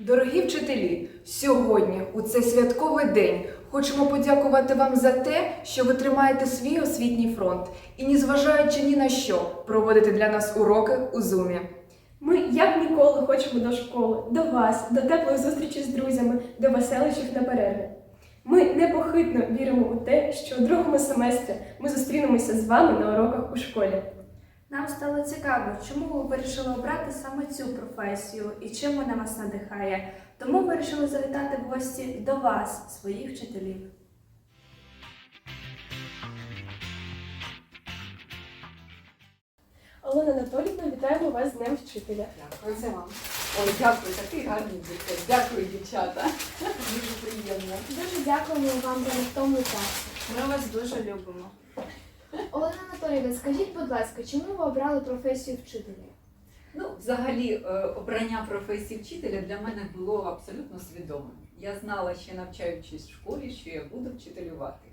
Дорогі вчителі, сьогодні, у цей святковий день, хочемо подякувати вам за те, що ви тримаєте свій освітній фронт і, незважаючи ні на що, проводите для нас уроки у зумі. Ми як ніколи хочемо до школи, до вас, до теплої зустрічі з друзями, до веселищів на перерві. Ми непохитно віримо у те, що у другому семестрі ми зустрінемося з вами на уроках у школі. Нам стало цікаво, чому ви вирішили обрати саме цю професію і чим вона вас надихає. Тому вирішили завітати в гості до вас, своїх вчителів. Олена Анатоліївна, вітаємо вас з Днем вчителя. Дякую це вам. Ой, дякую, такий гарний дітей. Дякую, дівчата. Дуже приємно. Дуже дякуємо вам за невтомну працю. Ми вас дуже любимо. Олена Анатоліївна, скажіть, будь ласка, чому ви обрали професію вчителя? Ну, взагалі, е, обрання професії вчителя для мене було абсолютно свідомим. Я знала, ще навчаючись в школі, що я буду вчителювати.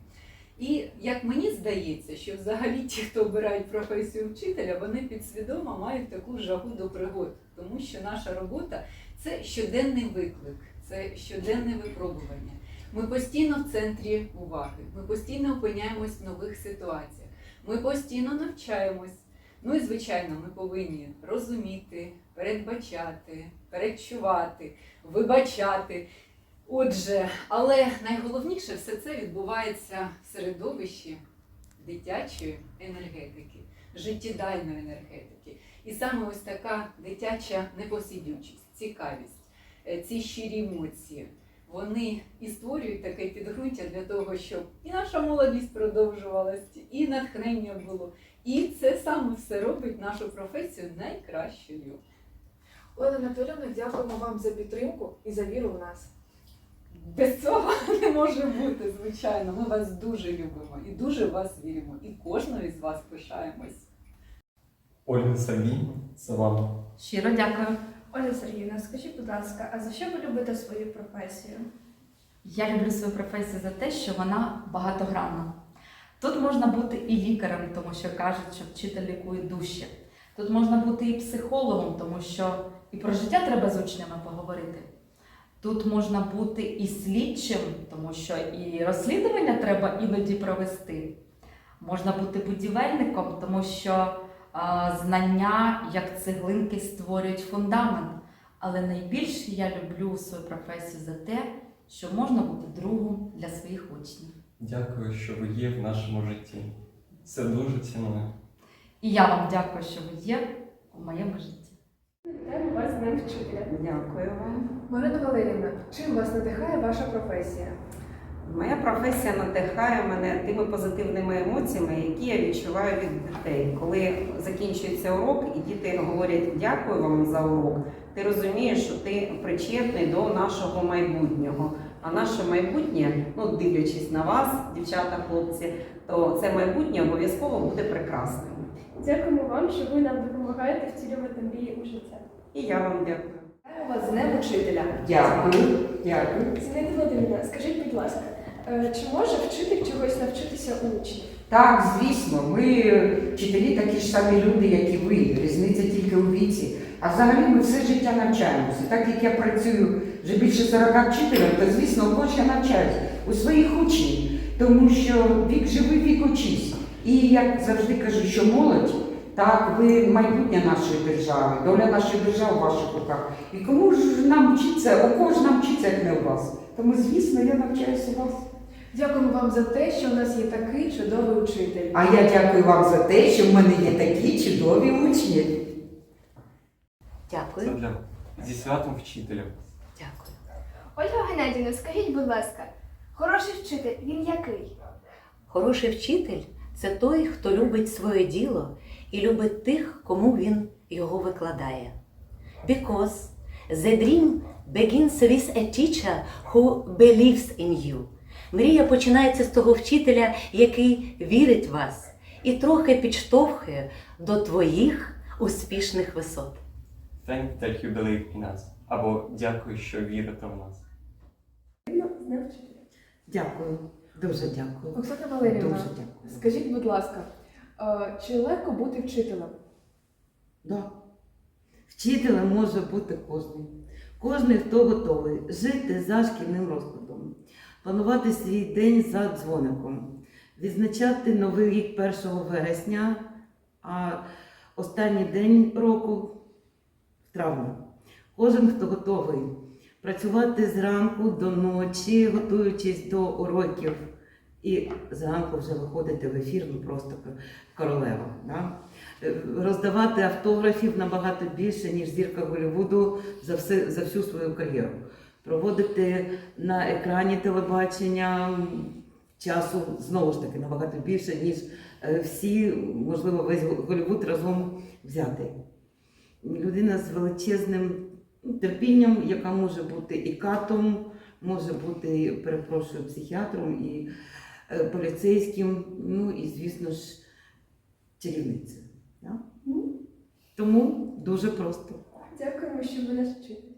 І як мені здається, що взагалі ті, хто обирають професію вчителя, вони підсвідомо мають таку жагу до пригод, тому що наша робота це щоденний виклик, це щоденне випробування. Ми постійно в центрі уваги, ми постійно опиняємось в нових ситуаціях, ми постійно навчаємось. Ну і звичайно, ми повинні розуміти, передбачати, передчувати, вибачати. Отже, але найголовніше все це відбувається в середовищі дитячої енергетики, життєдайної енергетики. І саме ось така дитяча непосидючість, цікавість, е, ці щирі емоції, вони і створюють таке підґрунтя для того, щоб і наша молодість продовжувалась, і натхнення було. І це саме все робить нашу професію найкращою. Олена Анатолійовна, дякуємо вам за підтримку і за віру в нас. Без цього не може бути, звичайно. Ми вас дуже любимо і дуже в вас віримо. І кожного із вас пишаємось. Ольга Сергій, це вам. Щиро дякую. Оля Сергіївна, скажіть, будь ласка, а за що ви любите свою професію? Я люблю свою професію за те, що вона багатогранна. Тут можна бути і лікарем, тому що кажуть, що вчитель лікує душі. Тут можна бути і психологом, тому що і про життя треба з учнями поговорити. Тут можна бути і слідчим, тому що і розслідування треба іноді провести. Можна бути будівельником, тому що знання, як цеглинки, створюють фундамент. Але найбільше я люблю свою професію за те, що можна бути другом для своїх учнів. Дякую, що ви є в нашому житті. Це дуже ціную. І я вам дякую, що ви є у моєму житті. Вітаємо вас з вчителя. Дякую вам. Марина Валерівна, чим вас надихає ваша професія? Моя професія надихає мене тими позитивними емоціями, які я відчуваю від дітей. Коли закінчується урок, і діти говорять дякую вам за урок, ти розумієш, що ти причетний до нашого майбутнього. А наше майбутнє, ну дивлячись на вас, дівчата, хлопці, то це майбутнє обов'язково буде прекрасним. Дякуємо вам, що ви нам допомагаєте втілювати мрії у життя. І я вам дякую. Вас з Днем учителя. Дякую, дякую. Зінаїда Володимирівна, скажіть, будь ласка, чи може вчитель чогось навчитися учнів? Так, звісно, ми вчителі такі ж самі люди, як і ви. Різниця тільки у віці. А взагалі ми все життя навчаємося. Так як я працюю вже більше 40 вчителів, то звісно, кого я навчаюся у своїх учнів, тому що вік живий, вік учись. І як завжди кажу, що молодь. Так, ви майбутнє нашої держави, доля нашої держави в ваших руках. І кому ж нам вчиться, у кого ж нам вчиться, як не у вас? Тому, звісно, я навчаюся у вас. Дякуємо вам за те, що у нас є такий чудовий учитель. А я дякую вам за те, що в мене є такі чудові учні. Це Дякую. для зі святом вчителя. Дякую. Ольга Геннадівна, скажіть, будь ласка, хороший вчитель, він який? Хороший вчитель це той, хто любить своє діло і любить тих, кому він його викладає. Because the dream begins with a teacher who believes in you. Мрія починається з того вчителя, який вірить в вас і трохи підштовхує до твоїх успішних висот. Thank that you believe in us. Або дякую, що вірите в нас. Вчителя. Дякую, дуже дякую. Оксана Валерівна, Дуже дякую. скажіть, будь ласка, е, чи легко бути вчителем? Да. Вчителем може бути кожен. Кожний, хто готовий жити за шкільним розкладом, планувати свій день за дзвоником, відзначати новий рік 1 вересня, а останній день року в травні. Кожен, хто готовий працювати зранку до ночі, готуючись до уроків, і зранку вже виходити в ефір, ну просто королева. Да? Е, Роздавати автографів набагато більше, ніж зірка Голлівуду за, все, за всю свою кар'єру. Проводити на екрані телебачення часу знову ж таки набагато більше, ніж е, всі, можливо, весь Голлівуд разом взятий. Людина з величезним терпінням, яка може бути і катом, може бути, перепрошую, психіатром, і е, поліцейським, ну і, звісно ж, чарівницею. Да? Ну, тому дуже просто. Дякуємо, що ви нас вчите.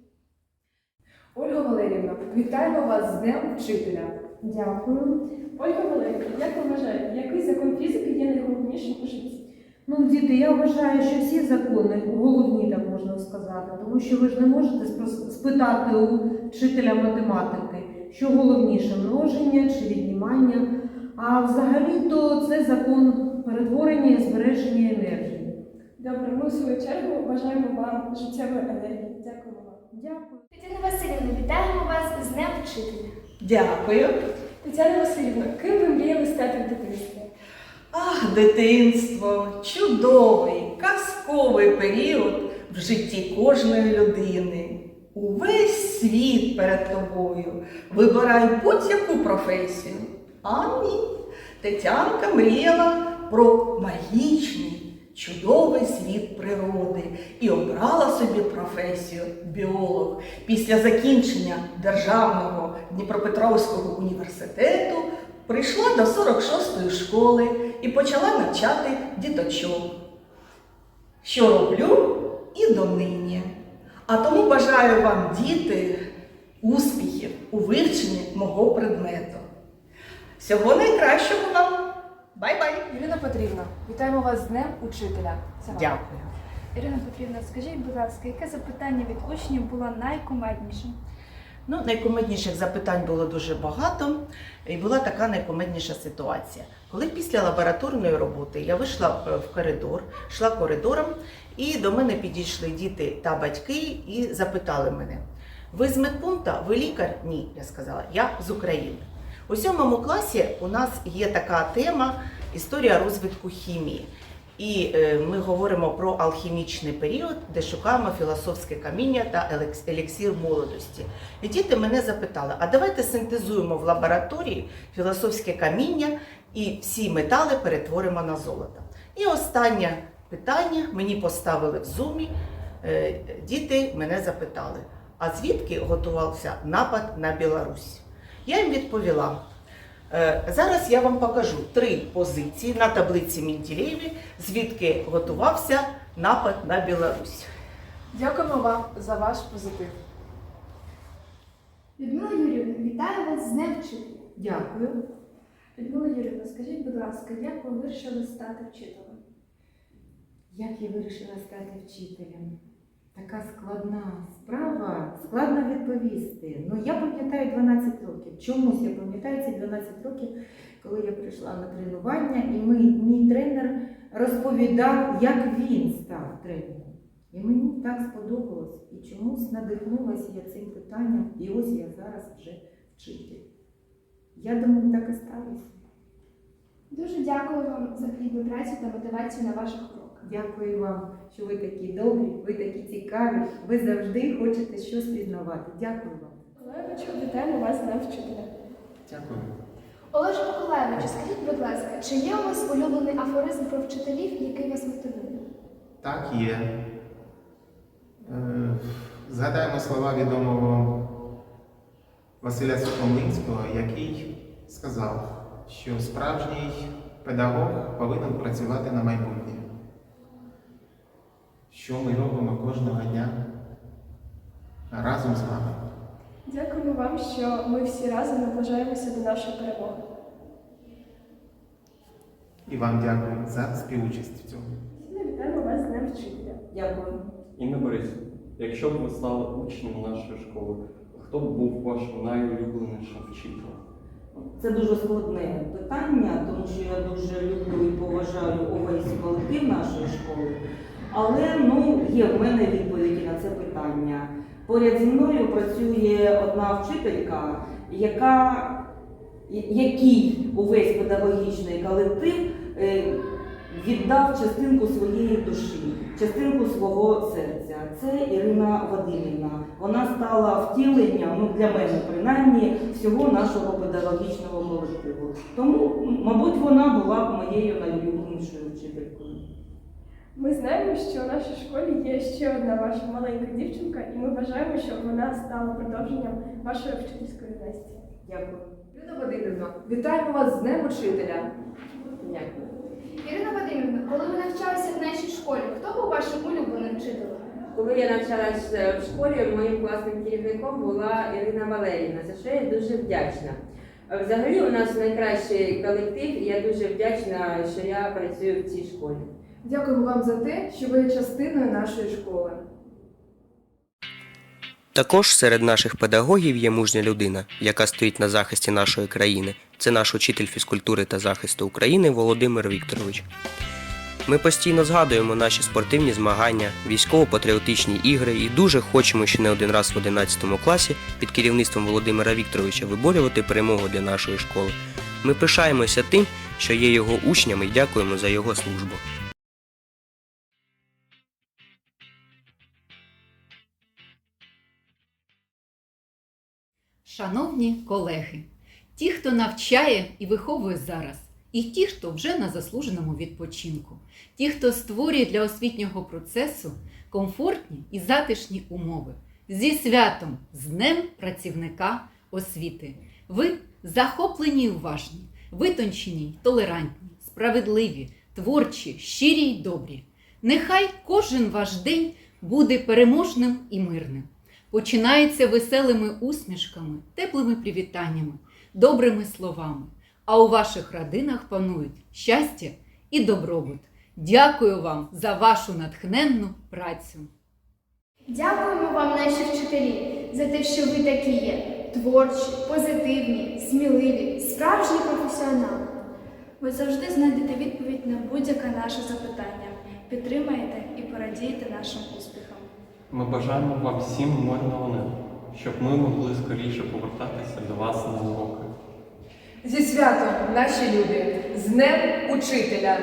Ольга Валерівна, вітаємо вас з Днем Вчителя. Дякую. Ольга Валерійовна, як ви вважаєте, який закон фізики є найголовнішим у житті? Ну, діти, я вважаю, що всі закони головні, так можна сказати, тому що ви ж не можете спитати у вчителя математики, що головніше множення чи віднімання. А взагалі-то це закон перетворення і збереження енергії. Добре, ми у свою чергу бажаємо вам життєвої енергії. Вам. Дякую. Тетяна Васильівна, вітаємо вас з Днем Вчителя. Дякую. Тетяна Васильівна, ким ви мріяли стати в дитинстві? Ах, дитинство, чудовий, казковий період в житті кожної людини. Увесь світ перед тобою. Вибирай будь-яку професію. А ні. Тетянка мріяла про магічний, чудовий світ природи і обрала собі професію біолог. Після закінчення Державного Дніпропетровського університету прийшла до 46-ї школи і почала навчати діточок. Що роблю і донині. А тому бажаю вам, діти, успіхів у вивченні мого предмету. Всього найкращого вам! Бай-бай! Ірина Петрівна, вітаємо вас з Днем Учителя. Це вам. Дякую. Ірина Петрівна, скажіть, будь ласка, яке запитання від учнів було найкумеднішим? Ну, найкомедніших запитань було дуже багато, і була така найкомедніша ситуація. Коли після лабораторної роботи я вийшла е, в коридор, йшла коридором, і до мене підійшли діти та батьки і запитали мене: ви з медпункта? Ви лікар? Ні, я сказала, я з України. У сьомому класі у нас є така тема історія розвитку хімії. І е, ми говоримо про алхімічний період, де шукаємо філософське каміння та елекс- еліксир молодості. І діти мене запитали: а давайте синтезуємо в лабораторії філософське каміння і всі метали перетворимо на золото. І останнє питання мені поставили в зумі. Е, Діти мене запитали: а звідки готувався напад на Білорусь? Я їм відповіла. Е, Зараз я вам покажу три позиції на таблиці Менділеєві, звідки готувався напад на Білорусь. Дякуємо вам за ваш позитив. Людмила Юрівна, вітаю вас з Днем Вчителя. Дякую. Людмила Юрівна, скажіть, будь ласка, як ви вирішили стати вчителем? Як я вирішила стати вчителем? Така складна справа, складно відповісти. Ну, я пам'ятаю 12 років. Чомусь я пам'ятаю ці 12 років, коли я прийшла на тренування, і ми, мій тренер розповідав, як він став тренером. І мені так сподобалось, і чомусь надихнулася я цим питанням, і ось я зараз вже вчитель. Я думаю, так і сталося. Дуже дякую вам за плідну працю та мотивацію на ваших уроках. Дякую вам, що ви такі добрі, ви такі цікаві, ви завжди хочете щось пізнавати. Дякую вам. Олеговичу, вітаємо вас Днем вчителя. Дякую. Олеже Миколаївичу, скажіть, будь ласка, чи є у вас улюблений афоризм про вчителів, який вас мотивує? Так, є. Е, Згадаємо слова відомого Василя Сухомлинського, який сказав, що справжній педагог повинен працювати на майбутнє. Що ми робимо кожного дня разом з вами. Дякуємо вам, що ми всі разом наближаємося до нашої перемоги. І вам дякую за співучасть в цьому. Ми вітаємо вас з Днем вчителя. Дякую. Інна Борисівна, Якщо б ви стали учнем нашої школи, хто б був вашим найулюбленішим вчителем? Це дуже складне питання, тому що я дуже люблю і поважаю увесь колектив нашої школи. Але ну, є в мене відповіді на це питання. Поряд зі мною працює одна вчителька, яка, якій увесь педагогічний колектив е, віддав частинку своєї душі, частинку свого серця. Це Ірина Вадимівна. Вона стала втіленням, ну для мене принаймні, всього нашого педагогічного колективу. Тому, мабуть, вона була б моєю найулюбленішою вчителькою. Ми знаємо, що в нашій школі є ще одна ваша маленька дівчинка, і ми бажаємо, щоб вона стала продовженням вашої вчительської династії. Дякую. Ірина Вадимівна, вітаємо вас з Днем Учителя. Дякую. Ірина Вадимівна, коли ви навчалися в нашій школі, хто був вашим улюбленим вчителем? Коли я навчалася в школі, моїм класним керівником була Ірина Валерівна, за що я дуже вдячна. Взагалі у нас найкращий колектив, і я дуже вдячна, що я працюю в цій школі. Дякуємо вам за те, що ви є частиною нашої школи. Також серед наших педагогів є мужня людина, яка стоїть на захисті нашої країни. Це наш учитель фізкультури та захисту України Володимир Вікторович. Ми постійно згадуємо наші спортивні змагання, військово-патріотичні ігри і дуже хочемо ще не один раз в 11 класі під керівництвом Володимира Вікторовича виборювати перемогу для нашої школи. Ми пишаємося тим, що є його учнями і дякуємо за його службу. Шановні колеги, ті, хто навчає і виховує зараз, і ті, хто вже на заслуженому відпочинку, ті, хто створює для освітнього процесу комфортні і затишні умови. Зі святом, з Днем працівника освіти. Ви захоплені і уважні, витончені, толерантні, справедливі, творчі, щирі й добрі. Нехай кожен ваш день буде переможним і мирним. Починається веселими усмішками, теплими привітаннями, добрими словами. А у ваших родинах панують щастя і добробут. Дякую вам за вашу натхненну працю. Дякуємо вам, наші вчителі, за те, що ви такі є творчі, позитивні, сміливі, справжні професіонали. Ви завжди знайдете відповідь на будь-яке наше запитання, підтримаєте і порадієте нашим успіхам. Ми бажаємо вам всім мирного неба, щоб ми могли скоріше повертатися до вас на уроки. Зі святом, наші люди, з Днем Учителя!